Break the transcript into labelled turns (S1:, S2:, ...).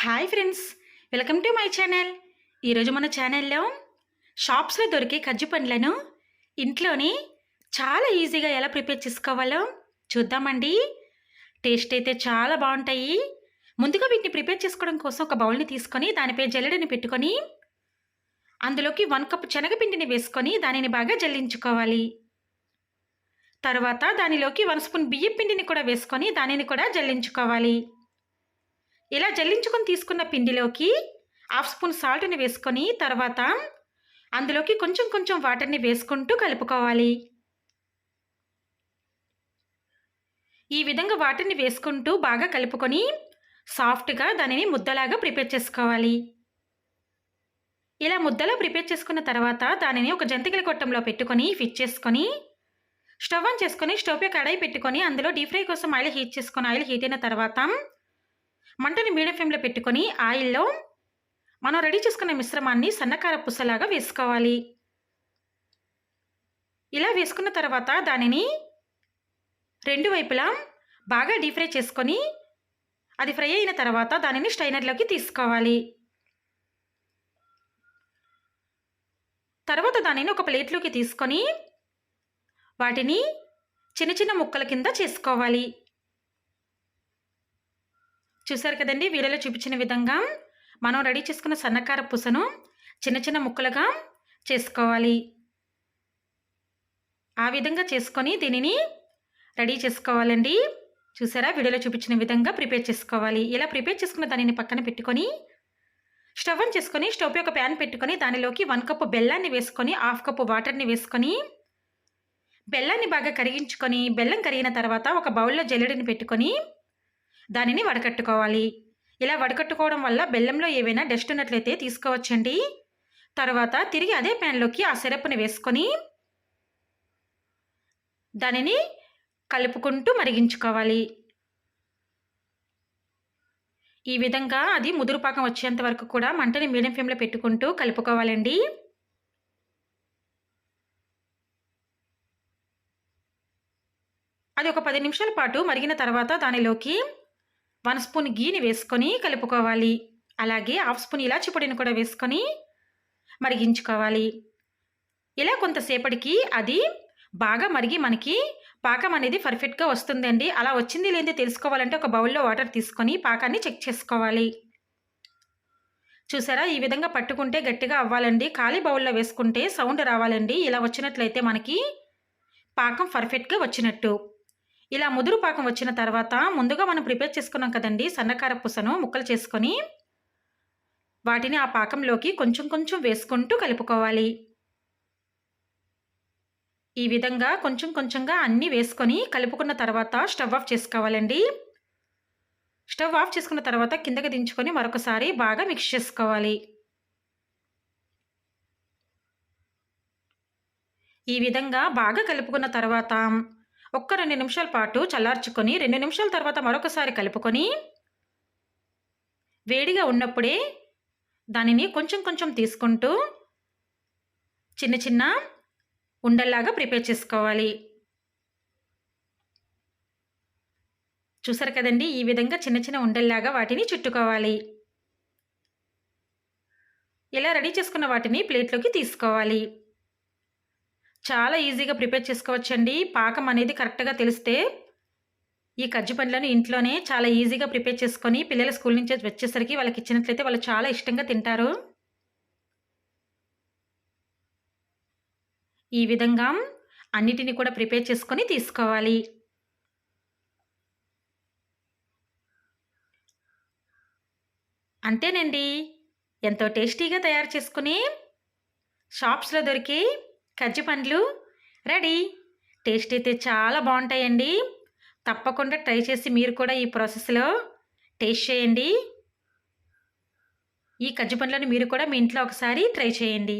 S1: Hi friends welcome to my channel ఈరోజు మన ఛానల్లో షాప్స్లో దొరికే కజ్జి పండ్లను ఇంట్లోనే చాలా ఈజీగా ఎలా ప్రిపేర్ చేసుకోవాలో చూద్దామండి. టేస్ట్ అయితే చాలా బాగుంటాయి. ముందుగా వీటిని ప్రిపేర్ చేసుకోవడం కోసం ఒక బౌల్ని తీసుకొని దానిపై జల్లెడని పెట్టుకొని అందులోకి వన్ కప్ శనగపిండిని వేసుకొని దానిని బాగా జల్లించుకోవాలి. తర్వాత దానిలోకి వన్ స్పూన్ బియ్యం పిండిని కూడా వేసుకొని దానిని కూడా జల్లించుకోవాలి. ఇలా జల్లించుకొని తీసుకున్న పిండిలోకి హాఫ్ స్పూన్ సాల్ట్ని వేసుకొని తర్వాత అందులోకి కొంచెం కొంచెం వాటర్ని వేసుకుంటూ కలుపుకోవాలి. ఈ విధంగా వాటర్ని వేసుకుంటూ బాగా కలుపుకొని సాఫ్ట్గా దానిని ముద్దలాగా ప్రిపేర్ చేసుకోవాలి. ఇలా ముద్దలా ప్రిపేర్ చేసుకున్న తర్వాత దానిని ఒక జంతికల కొట్టంలో పెట్టుకొని ఫిట్ చేసుకొని స్టవ్ ఆన్ చేసుకొని స్టవ్ పై కడాయి పెట్టుకొని అందులో డీప్ ఫ్రై కోసం ఆయిల్ హీట్ చేసుకొని ఆయిల్ హీట్ అయిన తర్వాత మంటని మీడియం ఫ్లేమ్లో పెట్టుకొని ఆయిల్లో మనం రెడీ చేసుకున్న మిశ్రమాన్ని సన్నకార పుసలాగా వేసుకోవాలి. ఇలా వేసుకున్న తర్వాత దానిని రెండు వైపులా బాగా డీప్ ఫ్రై చేసుకొని అది ఫ్రై అయిన తర్వాత దానిని స్టైనర్లోకి తీసుకోవాలి. తర్వాత దానిని ఒక ప్లేట్లోకి తీసుకొని వాటిని చిన్న చిన్న ముక్కల కింద చేసుకోవాలి. చూసారు కదండి వీడియోలో చూపించిన విధంగా మనం రెడీ చేసుకున్న సన్నకార పూసను చిన్న చిన్న ముక్కలుగా చేసుకోవాలి. ఆ విధంగా చేసుకొని దీనిని రెడీ చేసుకోవాలండి. చూసారా? వీడియోలో చూపించిన విధంగా ప్రిపేర్ చేసుకోవాలి. ఇలా ప్రిపేర్ చేసుకున్న దానిని పక్కన పెట్టుకొని స్టవ్ ఆన్ చేసుకొని స్టవ్ ఒక ప్యాన్ పెట్టుకొని దానిలోకి వన్ కప్పు బెల్లాన్ని వేసుకొని హాఫ్ కప్పు వాటర్ని వేసుకొని బెల్లాన్ని బాగా కరిగించుకొని బెల్లం కరిగిన తర్వాత ఒక బౌల్లో జల్లెడిని పెట్టుకొని దానిని వడకట్టుకోవాలి. ఇలా వడకట్టుకోవడం వల్ల బెల్లంలో ఏవైనా డస్ట్ ఉన్నట్లయితే తీసుకోవచ్చండి. తర్వాత తిరిగి అదే ప్యాన్లోకి ఆ సిరప్ని వేసుకొని దానిని కలుపుకుంటూ మరిగించుకోవాలి. ఈ విధంగా అది ముదురు పాకం వచ్చేంత వరకు కూడా మంటని మీడియం ఫ్లేమ్లో పెట్టుకుంటూ కలుపుకోవాలండి. అది ఒక పది నిమిషాల పాటు మరిగిన తర్వాత దానిలోకి వన్ స్పూన్ గీని వేసుకొని కలుపుకోవాలి. అలాగే హాఫ్ స్పూన్ ఇలాచి పొడిని కూడా వేసుకొని మరిగించుకోవాలి. ఇలా కొంతసేపటికి అది బాగా మరిగి మనకి పాకం అనేది పర్ఫెక్ట్గా వస్తుందండి. అలా వచ్చింది లేనిది తెలుసుకోవాలంటే ఒక బౌల్లో వాటర్ తీసుకొని పాకాన్ని చెక్ చేసుకోవాలి. చూసారా? ఈ విధంగా పట్టుకుంటే గట్టిగా అవ్వాలండి. ఖాళీ బౌల్లో వేసుకుంటే సౌండ్ రావాలండి. ఇలా వచ్చినట్లయితే మనకి పాకం పర్ఫెక్ట్గా వచ్చినట్టు. ఇలా ముదురు పాకం వచ్చిన తర్వాత ముందుగా మనం ప్రిపేర్ చేసుకున్నాం కదండి సన్నకార పుసను ముక్కలు చేసుకొని వాటిని ఆ పాకంలోకి కొంచెం కొంచెం వేసుకుంటూ కలుపుకోవాలి. ఈ విధంగా కొంచెం కొంచెంగా అన్నీ వేసుకొని కలుపుకున్న తర్వాత స్టవ్ ఆఫ్ చేసుకోవాలండి. స్టవ్ ఆఫ్ చేసుకున్న తర్వాత కిందకి దించుకొని మరొకసారి బాగా మిక్స్ చేసుకోవాలి. ఈ విధంగా బాగా కలుపుకున్న తర్వాత ఒక్క రెండు నిమిషాల పాటు చల్లార్చుకొని రెండు నిమిషాల తర్వాత మరొకసారి కలుపుకొని వేడిగా ఉన్నప్పుడే దానిని కొంచెం కొంచెం తీసుకుంటూ చిన్న చిన్న ఉండల్లాగా ప్రిపేర్ చేసుకోవాలి. చూసారు కదండి? ఈ విధంగా చిన్న చిన్న ఉండల్లాగా వాటిని చుట్టుకోవాలి. ఇలా రెడీ చేసుకున్న వాటిని ప్లేట్లోకి తీసుకోవాలి. చాలా ఈజీగా ప్రిపేర్ చేసుకోవచ్చండి. పాకం అనేది కరెక్ట్గా తెలిస్తే ఈ కజ్జి పండ్లను ఇంట్లోనే చాలా ఈజీగా ప్రిపేర్ చేసుకొని పిల్లల స్కూల్ నుంచి వచ్చేసరికి వాళ్ళకి ఇచ్చినట్లయితే వాళ్ళు చాలా ఇష్టంగా తింటారు. ఈ విధంగా అన్నిటిని కూడా ప్రిపేర్ చేసుకొని తీసుకోవాలి. అంతేనండి. ఎంతో టేస్టీగా తయారు చేసుకుని షాప్స్లో దొరికి కజ్జి పండ్లు రెడీ. టేస్ట్ అయితే చాలా బాగుంటాయండి. తప్పకుండా ట్రై చేసి మీరు కూడా ఈ ప్రాసెస్లో టేస్ట్ చేయండి. ఈ కజ్జి పండ్లను మీరు కూడా మీ ఇంట్లో ఒకసారి ట్రై చేయండి.